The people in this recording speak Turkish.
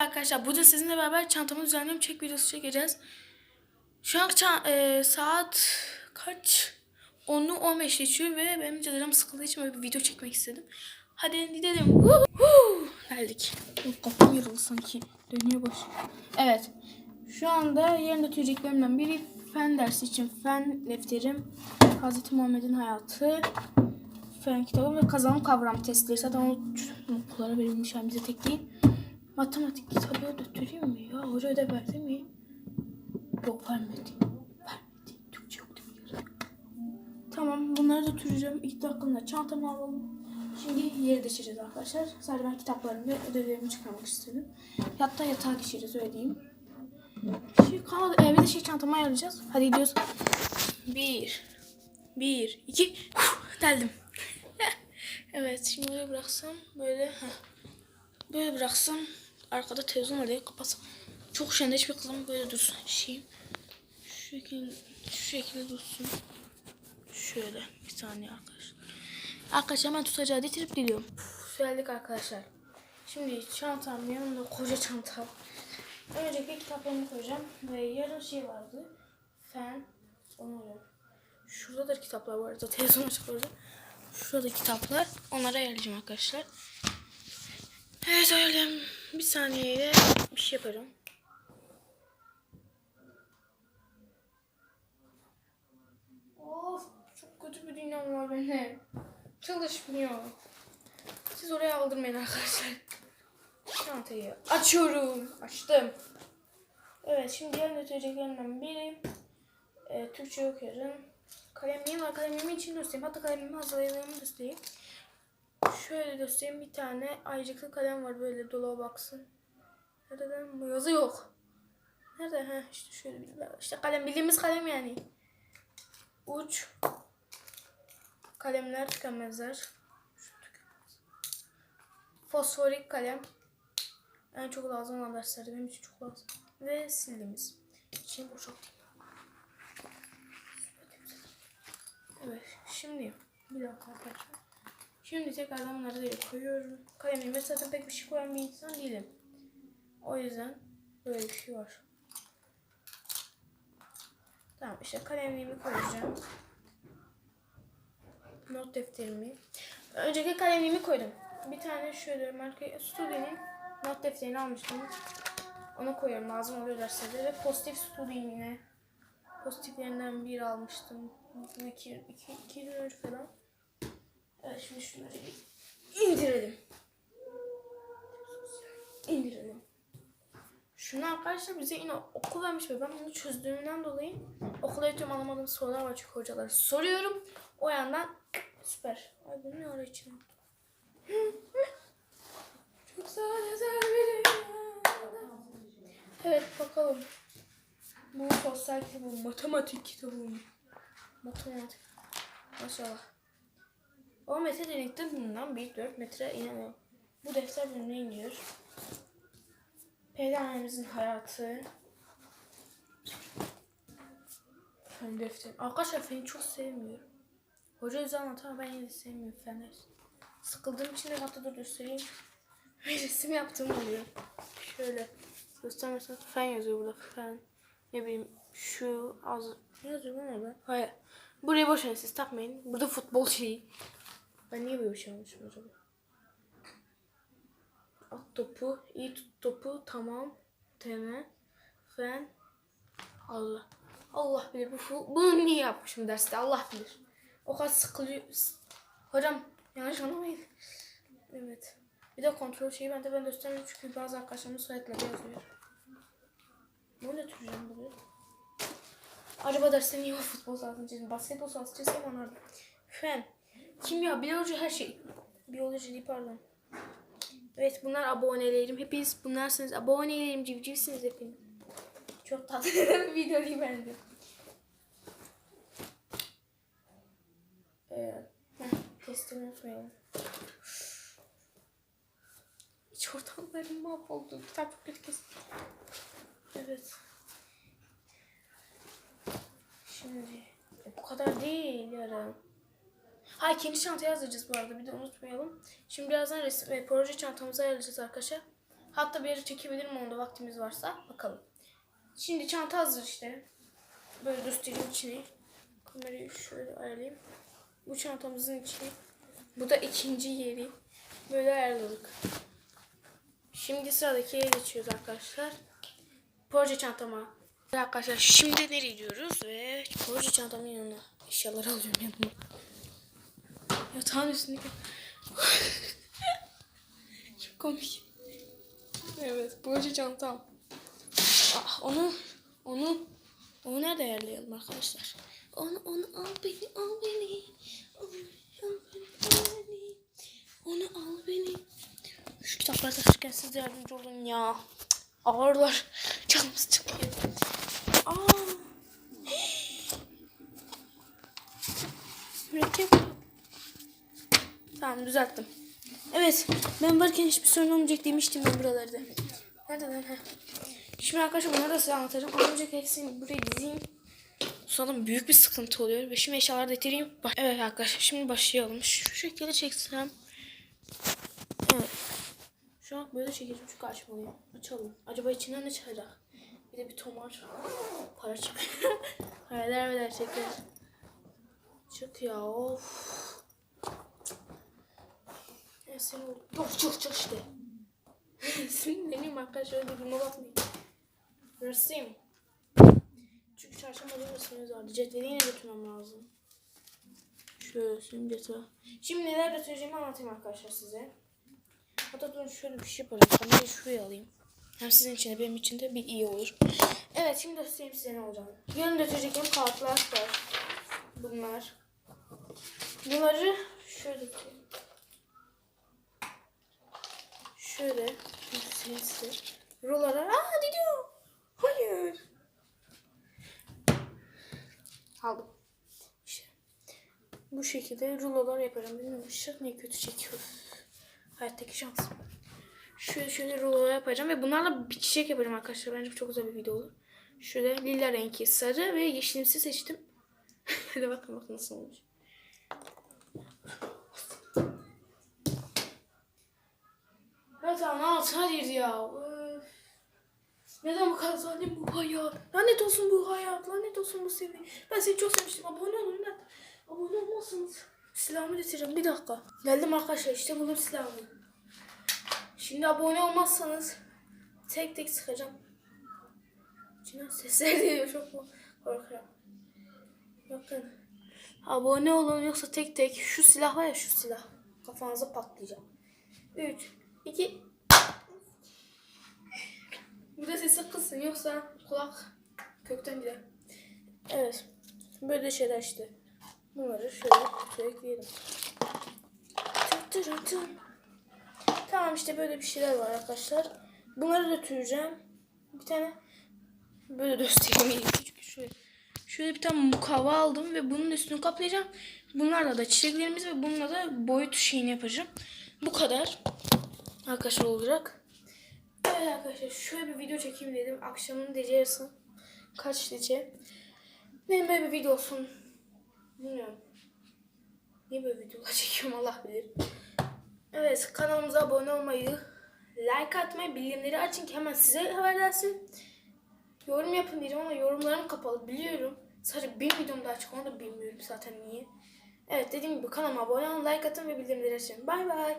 Arkadaşlar bugün sizinle beraber çantamı düzenliyorum. Çek videosu çekeceğiz. Şu an e, saat kaç? 10'u 15 geçiyor ve benim canım sıkıldığı için böyle bir video çekmek istedim. Hadi gidelim. Woo. Geldik. Kafam yoruldu sanki. Dönüyor baş. Evet. Şu anda yerinde tüyeceklerimden biri fen dersi için fen defterim. Hazreti Muhammed'in hayatı. Fen kitabı ve kazanım kavram testleri. Zaten o okullara verilmiş yani bize tek değil. Matematik kitabı götüreyim mi? Ya hoca ödev verdi mi? Yok vermedi. Vermedi. Türkçe yok değil mi? Tamam bunları da götüreceğim. İlk dakikada çantamı alalım. Şimdi yeri geçeceğiz arkadaşlar. Sadece ben kitaplarımı ve ödevlerimi çıkarmak istedim. Hatta yatağa geçeceğiz öyle diyeyim. Şey kalmadı. Ee, bir de şey çantamı ayarlayacağız. Hadi gidiyoruz. Bir. Bir. iki. Huh, Geldim. evet şimdi böyle bıraksam böyle. Heh. Böyle bıraksam arkada televizyon var diye kapatsam. Çok şendeş bir kızım böyle dursun. Şeyim. Şu şekilde, şu şekilde dursun. Şöyle bir saniye arkadaşlar. Arkadaşlar ben tutacağı getirip geliyorum. Puf, Geldik arkadaşlar. Şimdi çantam yanımda koca çanta. Önceki kitaplarımı koyacağım. Ve yarın şey vardı. Fen. Onu. Şurada da kitaplar var. açık orada. Şurada kitaplar. Onlara ayarlayacağım arkadaşlar. Evet öyle. Bir saniyeyle bir şey yaparım. Of çok kötü bir dünyam var benim. Çalışmıyor. Siz oraya aldırmayın arkadaşlar. Çantayı açıyorum. Açtım. Evet şimdi diğer götüreceklerinden biri e, Türkçe okuyorum. Kalemliğim var. Kalemliğimi için göstereyim. Hatta kalemimi hazırladığımı göstereyim. Şöyle göstereyim. Bir tane aycıklı kalem var böyle dolaba baksın. Nereden bu yazı yok. Nerede? Ha işte şöyle işte kalem bildiğimiz kalem yani. Uç. Kalemler tükenmezler. Fosforik kalem. En çok lazım olan derslerde benim için çok lazım. Ve sildiğimiz. İçini boşaltayım. Evet şimdi bir dakika arkadaşlar. Şimdi tekrardan bunları da koyuyorum. Kalemime zaten pek bir şey koyan bir insan değilim. O yüzden böyle bir şey var. Tamam işte kalemliğimi koyacağım. Not defterimi. Önceki kalemliğimi koydum. Bir tane şöyle marka Studio'nun not defterini almıştım. Onu koyuyorum lazım oluyor derslerde ve pozitif Studio yine. Pozitiflerinden bir almıştım. İki, iki, iki gün önce falan. Evet şimdi şunları bir indirelim. İndirelim. Şunu arkadaşlar bize yine okul vermiş ve ben bunu çözdüğümden dolayı okula yetiyorum alamadığım sorular var çünkü hocalara soruyorum. O yandan süper. Ay bunu ne ara için? Çok bir dünyada. Evet bakalım. Bu sosyal kitabı, matematik kitabı. Matematik. Maşallah. O metre delikte bulunan 1-4 metre inanıyor. Bu defter bölümüne iniyor. Peygamberimizin hayatı. Fen defteri. Arkadaşlar feni çok sevmiyorum. Hoca güzel anlatıyor ama ben yine de sevmiyorum fen. Sıkıldığım için de hatta dur göstereyim. Ve resim yaptığım oluyor. Şöyle göstermesen fen yazıyor burada fen. Ne bileyim şu az ne yazıyor bu ne be? Hayır. Burayı boş verin siz takmayın. Burada futbol şeyi. Ben niye böyle bir şey almışım acaba? At topu, iyi tut topu, tamam. Teme, fen. Allah. Allah bilir. Bu, bunu niye yapmışım derste Allah bilir. O kadar sıkılıyor. Hocam yanlış anlamayın. Evet. Bir de kontrol şeyi ben de ben göstermiyorum çünkü bazı arkadaşlarımın soyadları yazıyor. Bunu ne türeceğim buraya? Acaba derste niye futbol sahasını çizdim? Basketbol sahası çizsem onardım. Fen. Kimya, biyoloji her şey. Biyoloji değil pardon. Evet bunlar abonelerim. Hepiniz bunlarsınız. Abonelerim civcivsiniz hepiniz. Çok tatlı bir video değil bence. Evet. Heh, testimi unutmayalım. İç ortamlarım mahvoldu. Kitap çok kötü kesin. Evet. Şimdi e, bu kadar değil yarın. Ha ikinci çantayı hazırlayacağız bu arada bir de unutmayalım. Şimdi birazdan resim ve proje çantamızı ayarlayacağız arkadaşlar. Hatta bir yere çekebilirim onda vaktimiz varsa. Bakalım. Şimdi çanta hazır işte. Böyle göstereyim içini. Kamerayı şöyle ayarlayayım. Bu çantamızın içi. Bu da ikinci yeri. Böyle ayarladık. Şimdi sıradaki yere geçiyoruz arkadaşlar. Proje çantama. Arkadaşlar şimdi nereye gidiyoruz ve proje çantamın yanına eşyaları alıyorum yanıma. Yatağın üstündeki. Çok komik. Evet, proje çantam. Ah, onu, onu, onu nerede ayarlayalım arkadaşlar? Onu, onu al beni, al beni. Al beni, al beni, al beni. Onu al beni. Şu kitapları taşırken siz yardımcı olun ya. Ağırlar. Canımız çıkıyor. Aa. Tamam düzelttim. Evet ben varken hiçbir sorun olmayacak demiştim ben buralarda. Nerede lan? Heh. Şimdi arkadaşlar bunları da size anlatacağım. Ama önce hepsini buraya dizeyim. Sonra büyük bir sıkıntı oluyor. Ve şimdi eşyaları da getireyim. Evet arkadaşlar şimdi başlayalım. Şu şekilde çeksem. Evet. Şu an böyle çekeceğim çünkü açmalıyım. Açalım. Acaba içinden ne çıkacak? Bir de bir tomar. Para çıkıyor. Hayaller ve gerçekler. Çık ya of. Ya sen ol. Yok çık çık işte. Sinirleneyim arkadaşlar duruma bakmayın. Rastlayayım. Çünkü çarşamba günü resmimiz vardı. Cetveli yine götürmem lazım. Şöyle şimdi cetvel. Şimdi neler götüreceğimi anlatayım arkadaşlar size. Hatta durun şöyle bir şey yapalım. Kamerayı şuraya alayım. Hem sizin için de benim için de bir iyi olur. Evet şimdi göstereyim size ne olacağını. Yarın götüreceklerim kağıtlar var. Bunlar. Bunları şöyle tutayım. Şöyle size. Rulolar. Aa gidiyor. Hayır. Aldım. İşte. Bu şekilde rulolar yaparım. Bilmiyorum ışık ne kötü çekiyor. Hayattaki şansım. Şöyle şöyle rulolar yapacağım ve bunlarla bir çiçek yaparım arkadaşlar. Bence çok güzel bir video olur. Şöyle lila rengi, sarı ve yeşilimsi seçtim. Hadi bakın bakın nasıl olmuş. Ya tamam alt hayır ya. Öf. Neden bu kadar zalim bu hayat? Lanet olsun bu hayat. Lanet olsun bu seviye. Ben seni çok sevmiştim. Abone olun lan. Abone olmazsınız. Silahımı getireceğim. Bir dakika. Geldim arkadaşlar. İşte buldum silahımı. Şimdi abone olmazsanız tek tek sıkacağım. İçinden sesler geliyor. Çok korkuyorum. Bakın. Abone olun yoksa tek tek şu silah var ya şu silah. Kafanıza patlayacak. 3, 2, Burada sesi kısın yoksa kulak kökten gider. Evet. Böyle şeyler işte. Bunları şöyle kutuya ekleyelim. Tamam işte böyle bir şeyler var arkadaşlar. Bunları götüreceğim. Bir tane böyle göstereyim. Küçük şöyle. Şöyle bir tane mukavva aldım ve bunun üstünü kaplayacağım. Bunlarla da çiçeklerimiz ve bununla da boyut şeyini yapacağım. Bu kadar. Arkadaşlar olacak. Evet arkadaşlar şöyle bir video çekeyim dedim. Akşamın gece yarısı. Kaç gece. Benim böyle bir video olsun. Bilmiyorum. Niye böyle videolar çekiyorum Allah bilir. Evet kanalımıza abone olmayı, like atmayı, bildirimleri açın ki hemen size haber gelsin. Yorum yapın diyeceğim ama yorumlarım kapalı biliyorum. Sadece bir videom daha açık onu da bilmiyorum zaten niye. Evet dediğim gibi kanalıma abone olun, like atın ve bildirimleri açın. Bay bay.